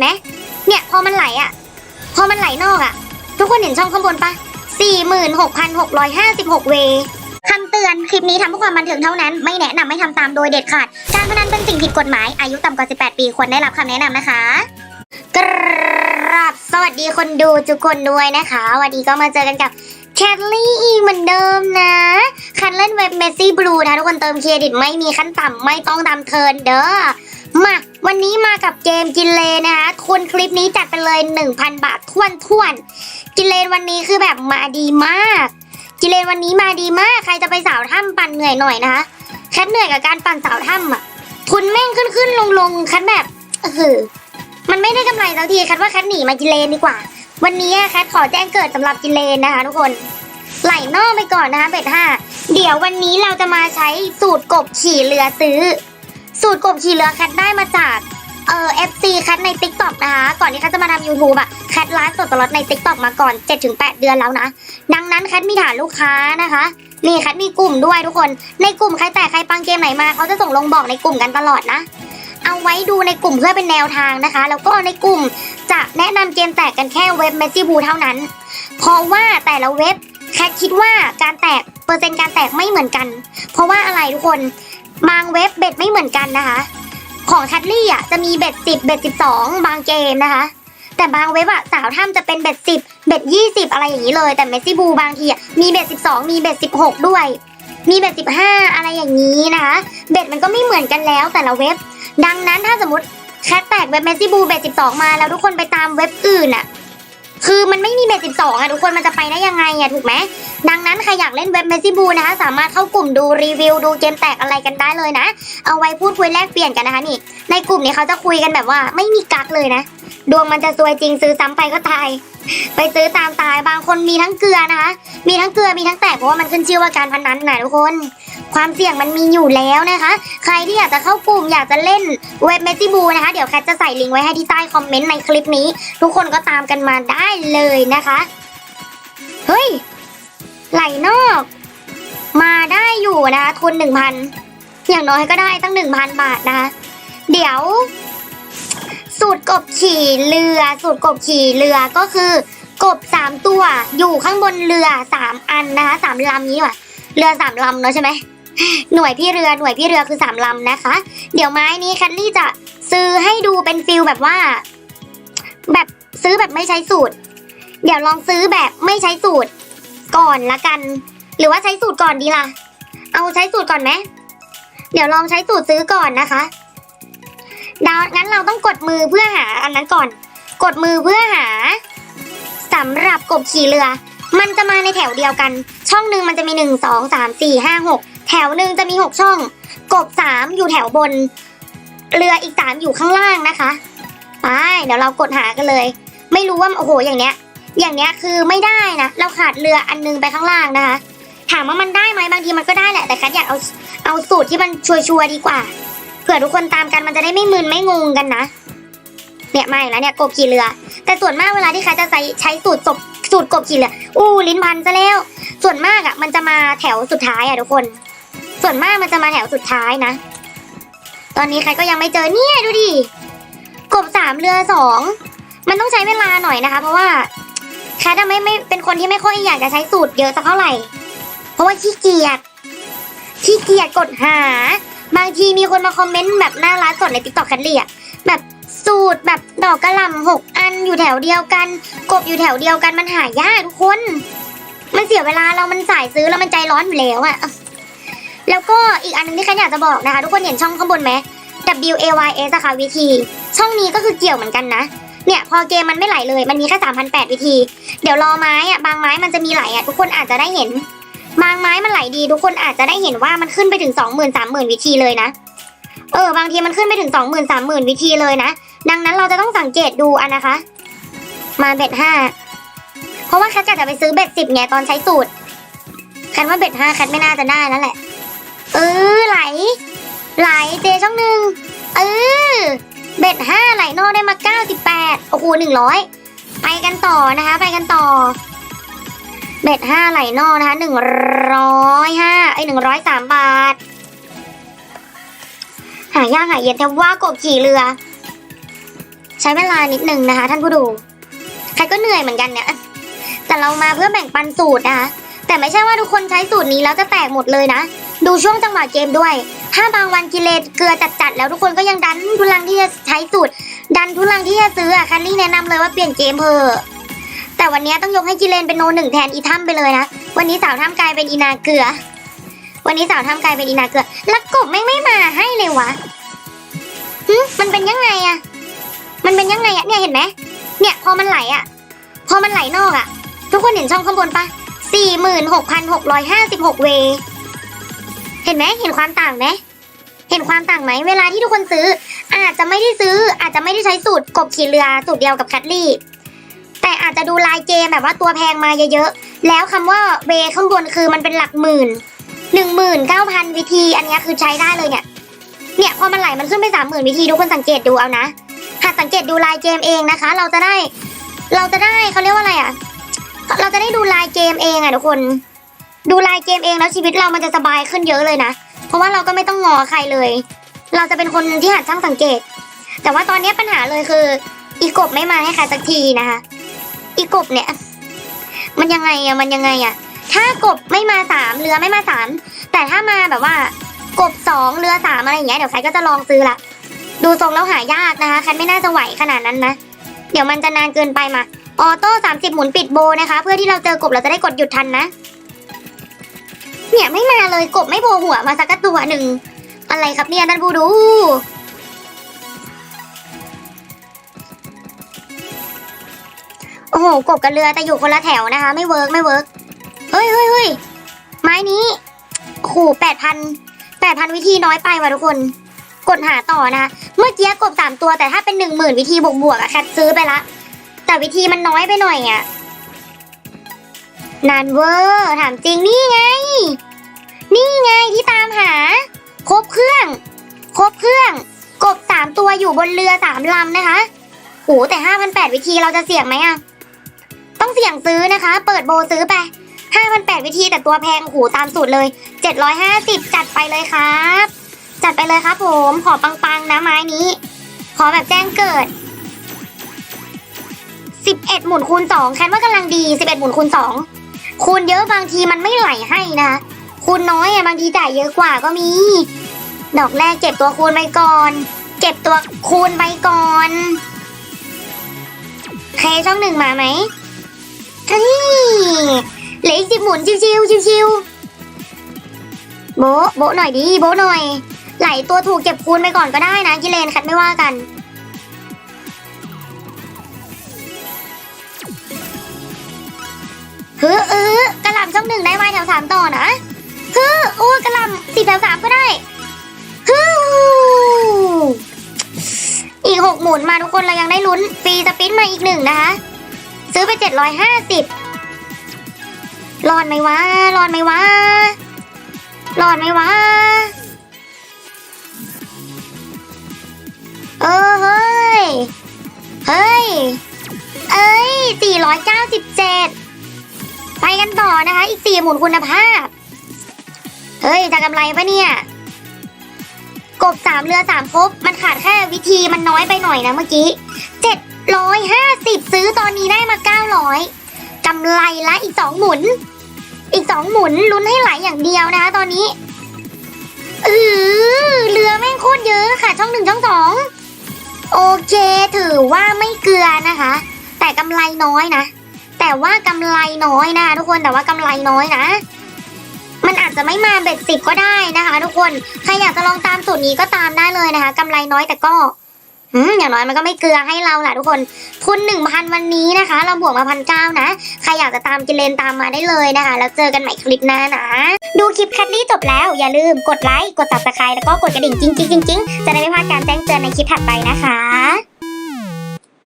นไหมเนี่ยพอมันไหลอะ พอมันไหลนอกอะ ทุกคนเห็นช่องข้างบนปะ46,656 เวย์คำเตือน คลิปนี้ทำเพื่อความบันเทิงเท่านั้น ไม่แนะนำให้ทำตามโดยเด็ดขาด การพนันเป็นสิ่งผิดกฎหมาย อายุต่ำกว่า 18 ปีควรได้รับคำแนะนำนะคะ กราบสวัสดีคนดูทุกคนด้วยนะคะ วันนี้ก็มาเจอกันกับแคทลี่อีกเหมือนเดิมนะ คันเล่นเว็บเมสซี่บลูนะทุกคนเติมเครดิตไม่มีขั้นต่ำไม่ต้องทำเทิร์นเด้อ มา วันนี้มากับเกมกินเลนนะคะทุนคลิปนี้จัดไปเลย 1,000 บาททวนทวนๆกินเลนวันนี้คือแบบมาดีมาก กินเลนวันนี้มาดีมาก ใครจะไปสาวถ้ำปั่นเหนื่อยหน่อยนะคะแคทเหนื่อยกับการปั่นสาวถ้ำอะทุนแม่งขึ้นขึ้นลงลงๆแคัทแบบเออมันไม่ได้กำไรสักทีแคัทว่าแคัทหนีมากินเลนดีกว่า วันนี้แคทขอแจ้งเกิดสำหรับกินเลนนะคะทุกคนไหลนอกไปก่อนนะคะเบ็ดห้าเดี๋ยววันนี้เราจะมาใช้สูตรกบขี่เรือซื้อ สูตรกบขี่เรือแคทได้มาจากเอ่อ FC แคทใน t ิ k t o k นะคะ ก่อนที่แคทจะมาทำ YouTube อะแคทไลฟ์สดตลอดใน t ิ k t o k มาก่อน 7-8 เดือนแล้วนะ ดังนั้นแคทมีฐานลูกค้านะคะนี่แคทมีกลุ่มด้วยทุกคน ในกลุ่มใครแต่ใครปังเกมไหนมาเขาจะส่งลงบอกในกลุ่มกันตลอดนะ เอาไว้ดูในกลุ่มเพื่อเป็นแนวทางนะคะ แล้วก็ในกลุ่มจะแนะนำเกมแตกกันแค่เว็บ m e s s i b u เท่านั้น เพราะว่าแต่ละเว็บแคทคิดว่าการแตกเปอร์เซ็นต์การแตกไม่เหมือนกัน เพราะว่าอะไรทุกคน บางเว็บเบ็ดไม่เหมือนกันนะคะ ของแคทลี่อะจะมีเบ็ดสิบเบ็ดสิบสองบางเกมนะคะ แต่บางเว็บอะสาวถ้ำจะเป็นเบ็ดสิบเบ็ดยี่สิบอะไรอย่างนี้เลย แต่เมสซี่บูบางทีอะมีเบ็ดสิบสองมีเบ็ดสิบหกด้วย มีเบ็ดสิบห้าอะไรอย่างนี้นะคะ เบ็ดมันก็ไม่เหมือนกันแล้วแต่ละเว็บ ดังนั้นถ้าสมมติแคทแตกเว็บเมสซี่บูเบ็ดสิบสองมาแล้วทุกคนไปตามเว็บอื่นอะ คือมันไม่มีเบ็ดสิบสองอะทุกคนมันจะไปได้ยังไงอะถูกไหมดังนั้นใครอยากเล่นเว็บเมซี่บูนะคะ สามารถเข้ากลุ่มดูรีวิวดูเกมแตกอะไรกันได้เลยนะ เอาไว้พูดคุยแลกเปลี่ยนกันนะคะนี่ ในกลุ่มนี้เขาจะคุยกันแบบว่าไม่มีกักเลยนะ ดวงมันจะซวยจริงซื้อซ้ำไปก็ตาย ไปซื้อตามตายบางคนมีทั้งเกลือนะคะ มีทั้งเกลือมีทั้งแตกเพราะว่ามันขึ้นชื่อว่าการพนันนะทุกคน ความเสี่ยงมันมีอยู่แล้วนะคะ ใครที่อยากจะเข้ากลุ่มอยากจะเล่นเว็บเมซี่บูนะคะ เดี๋ยวแคทจะใส่ลิงก์ไว้ให้ที่ใต้คอมเมนต์ในคลิปนี้ ทุกคนก็ตามกันมาได้เลยนะคะ เฮ้ย ไหลนอก มาได้อยู่นะคะทุนหนึ่งพันอย่างน้อยก็ได้ตั้งหนึ่งพันบาทนะคะ เดี๋ยว สูตรกบขี่เรือ สูตรกบขี่เรือก็คือกบสามตัวอยู่ข้างบนเรือสามอันนะคะสามลำนี้ว่ะเรือสามลำเนาะใช่ไหม หน่วยพี่เรือหน่วยพี่เรือคือสามลำนะคะ เดี๋ยวไม้นี้แคทลี่จะซื้อให้ดูเป็นฟิลแบบว่า แบบซื้อแบบไม่ใช้สูตร เดี๋ยวลองซื้อแบบไม่ใช้สูตรก่อนละกัน หรือว่าใช้สูตรก่อนดีล่ะ เอาใช้สูตรก่อนไหมเดี๋ยวลองใช้สูตรซื้อก่อนนะคะดาวงั้นเราต้องกดมือเพื่อหาอันนั้นก่อน กดมือเพื่อหาสำหรับกบขี่เรือ มันจะมาในแถวเดียวกัน ช่องหนึ่งมันจะมีหนึ่งสองสามสี่ห้าหก แถวหนึ่งจะมีหกช่อง กบสามอยู่แถวบน เรืออีกสามอยู่ข้างล่างนะคะไปเดี๋ยวเรากดหากันเลย ไม่รู้ว่าโอ้โหอย่างเนี้ย อย่างเนี้ยคือไม่ได้นะเราขาดเรืออันนึงไปข้างล่างนะคะ ถามว่ามันได้ไหมบางทีมันก็ได้แหละแต่คัดอยากเอาเอาสูตรที่มันชัวร์ๆดีกว่าเผื่อทุกคนตามกันมันจะได้ไม่มึนไม่งงกันนะเนี่ยไมาอีกแล้วเนี่ยกบขี่เรือ แต่ส่วนมากเวลาที่ใครจะใช้ใช้สูตรศพสูตรกบขี่เรืออู้ลิ้นพันซะแล้ว ส่วนมากอะมันจะมาแถวสุดท้ายอะทุกคน ส่วนมากมันจะมาแถวสุดท้ายนะ ตอนนี้ใครก็ยังไม่เจอเนี่ยดูดิ กบสามเรือสอง มันต้องใช้เวลาหน่อยนะคะ เพราะว่าแคทไม่ไม่เป็นคนที่ไม่ค่อยอยากจะใช้สูตรเยอะสักเท่าไหร่ เพราะว่าขี้เกียจ ขี้เกียจกดหา บางทีมีคนมาคอมเมนต์แบบน้าร้านสดในติ๊กต็อกแคทเลียแบบสูตรแบบดอกกระหล่ำหกอันอยู่แถวเดียวกัน กบอยู่แถวเดียวกันมันหายากทุกคน มันเสียเวลาเรามันสายซื้อแล้วมันใจร้อนอยู่แล้วอะ แล้วก็อีกอันหนึงที่แคทอยากจะบอกนะคะ ทุกคนเห็นช่องข้างบนไหม W A Y S อะค่ะวิธี ช่องนี้ก็คือเกี่ยวเหมือนกันนะ เนี่ยพอเกมมันไม่ไหลเลยมันมีแค่3,008 วิธี เดี๋ยวรอไม้อะบางไม้มันจะมีไหลอะทุกคนอาจจะได้เห็น บางไม้มันไหลดี ทุกคนอาจจะได้เห็นว่ามันขึ้นไปถึง 20,000 30,000 วิธีเลยนะ เออบางทีมันขึ้นไปถึง 20,000 30,000 วิธีเลยนะ ดังนั้นเราจะต้องสังเกตดูอันนะคะ มาเบ็ดห้าเพราะว่าแคทจะไปซื้อเบ็ดสิบไงตอนใช้สูตรแคทว่าเบ็ดห้าแคทไม่น่าจะได้แล้วแหละ เออไหล ไหลเจช่องหนึ่งเออเบ็ดห้าไหลนอกได้มาเก้าสิบแปดโอ้โหหนึ่งร้อยไปกันต่อนะคะ ไปกันต่อ เบ็ดห้าไหลนอกนะคะหนึ่งร้อยห้าไอหนึ่งร้อยสามบาท หายากหายเย็นแต่ว่ากบขี่เรือ ใช้เวลานิดนึงนะคะ ท่านผู้ดู ใครก็เหนื่อยเหมือนกันเนี่ย แต่เรามาเพื่อแบ่งปันสูตรนะคะแต่ไม่ใช่ว่าทุกคนใช้สูตรนี้แล้วจะแตกหมดเลยนะ ดูช่วงจังหวะเกมด้วย ถ้าบางวันกิเลสเกลือจัดๆแล้วทุกคนก็ยังดันทุลังที่จะใช้สูตร ดันทุลังที่จะซื้ออะคันนี่แนะนำเลยว่าเปลี่ยนเกมเพอะแต่วันนี้ต้องยกให้กิเลนเป็นโนหนึ่งแทนอีทัมไปเลยนะ วันนี้สาวถ้ำกลายเป็นอีนาเกลือ วันนี้สาวถ้ำกลายเป็นอีนาเกลือ แล้วกบแม่งไม่มาให้เลยวะหึมันเป็นยังไงอะมันเป็นยังไงอะเนี่ยเห็นไหมเนี่ยพอมันไหลอะพอมันไหลนอกอะทุกคนเห็นช่องข้างบนปะสี่หมื่นหกพันหกร้อยห้าสิบหกเว ห็นไหมเห็นความต่างไหมเห็นความต่างไหมเวลาที่ทุกคนซื้อ อาจจะไม่ได้ซื้อ อาจจะไม่ได้ใช้สูตรกบขี่เรือสูตรเดียวกับแคทลี่ แต่อาจจะดูลายเกมแบบว่าตัวแพงมาเยอะๆแล้วคำว่าเวข้างบนคือมันเป็นหลักหมื่นหนึ่งหมื่นเก้าพันวิธี อันนี้คือใช้ได้เลยเนี่ยเนี่ยพอมันไหลมันขึ้นไปสามหมื่นวิธีทุกคนสังเกตดูเอานะหากสังเกตดูลายเกมเองนะคะ เราจะได้ เราจะได้เขาเรียกว่าอะไรอะ เราจะได้ดูลายเกมเองอะทุกคน ดูลายเกมเองแล้วชีวิตเรามันจะสบายขึ้นเยอะเลยนะ เพราะว่าเราก็ไม่ต้องงอใครเลย เราจะเป็นคนที่หัดช่างสังเกต แต่ว่าตอนนี้ปัญหาเลยคือ อีกบไม่มาให้ใครสักทีนะคะ อีกบเนี่ย มันยังไงอะมันยังไงอะถ้ากบไม่มาสามเรือไม่มาสามแต่ถ้ามาแบบว่ากบสองเรือสามอะไรอย่างเงี้ยเดี๋ยวใครก็จะลองซื้อละดูทรงแล้วหายากนะคะคันไม่น่าจะไหวขนาดนั้นนะ เดี๋ยวมันจะนานเกินไปมา ออโต้สามสิบหมุนปิดโบนะคะ เพื่อที่เราเจอกบเราจะได้กดหยุดทันนะ เนี่ยไม่มาเลยกบไม่โผล่หัวมาสักตัวหนึ่ง อะไรครับเนี่ยท่านผู้ดู โอ้โหกบกับเรือแต่อยู่คนละแถวนะคะ ไม่เวิร์กไม่เวิร์กเฮ้ยเฮ้ยเฮ้ยไม้นี้ขู่แปดพันแปดพันวิธีน้อยไปว่ะทุกคน กดหาต่อนะเมื่อกี้กบสามตัวแต่ถ้าเป็นหนึ่งหมื่นวิธีบวกบวกอะแคทซื้อไปละ แต่วิธีมันน้อยไปหน่อยอะ นานเวอร์ถามจริงนี่ไง นี่ไงที่ตามหา ครบเครื่อง ครบเครื่อง กบสามตัวอยู่บนเรือสามลำนะคะโหแต่ห้าพันแปดวิธีเราจะเสี่ยงไหมอะต้องเสี่ยงซื้อนะคะ เปิดโบซื้อไปห้าพันแปดวิธีแต่ตัวแพงโหตามสูตรเลยเจ็ดร้อยห้าสิบจัดไปเลยครับ จัดไปเลยครับผมขอปังๆนะไม้นี้ ขอแบบแจ้งเกิดสิบเอ็ดหมุนคูณสองแคนว่ากำลังดีสิบเอ็ดหมุนคูณสอง คูณเยอะบางทีมันไม่ไหลให้นะคะคูณน้อยอะบางทีจ่ายเยอะกว่าก็มี ดอกแรกเก็บตัวคูณไปก่อน เก็บตัวคูณไปก่อนเคช่องหนึ่งมาไหมเฮ้ยเหลืออีกสิบหมุนชิวๆชิวๆโบโบหน่อยดิโบหน่อย ไหลตัวถูกเก็บคูณไปก่อนก็ได้นะกิเลนคัดไม่ว่ากัน อกระหล่ำช่องหนึ่งได้ไวแถวสามต่อนะฮึโอ้กระลำสี่แถวสามก็ได้ฮึอีกหกหมุนมาทุกคนเรายังได้ลุ้นฟรีสปินมาอีกหนึ่งนะคะ ซื้อไปเจ็ดร้อยห้าสิบรอดไหมวะรอดไหมวะรอดไหมวะเออเฮ้ย เฮ้ย เอ้ยสี่ร้อยเก้าสิบเจ็ด ไปกันต่อนะคะ อีกสี่หมุนคุณภาพ เฮ้ยจะกำไรปะเนี่ย กบสามเรือสามภพบมันขาดแค่วิธีมันน้อยไปหน่อยนะเมื่อกี้เจ็ดร้อยห้าสิบซื้อตอนนี้ได้มาเก้าร้อยกำไรละอีกสองหมุน อีกสองหมุนลุ้นให้ไหลอย่างเดียวนะคะ ตอนนี้เออเรือแม่งโคตรเยอะค่ะ ช่องหนึ่งช่องสองโอเคถือว่าไม่เกลือนะคะ แต่กำไรน้อยนะ แต่ว่ากำไรน้อยนะทุกคนแต่ว่ากำไรน้อยนะมันอาจจะไม่มาเบ็ดสิบก็ได้นะคะทุกคนใครอยากจะลองตามสูตรนี้ก็ตามได้เลยนะคะกำไรน้อยแต่ก็อืมอย่างน้อยมันก็ไม่เกลือให้เราแหละทุกคนทุนหนึ่งพันวันนี้นะคะ เราบวกมาพันเก้านะ ใครอยากจะตามกิเลนตามมาได้เลยนะคะ แล้วเจอกันใหม่คลิปหน้านะ ดูคลิปแคทลี่จบแล้ว อย่าลืมกดไลค์ กด subscribe แล้วก็กดกระดิ่งจริงๆๆๆจะได้ไม่พลาดการแจ้งเตือนในคลิปถัดไปนะคะ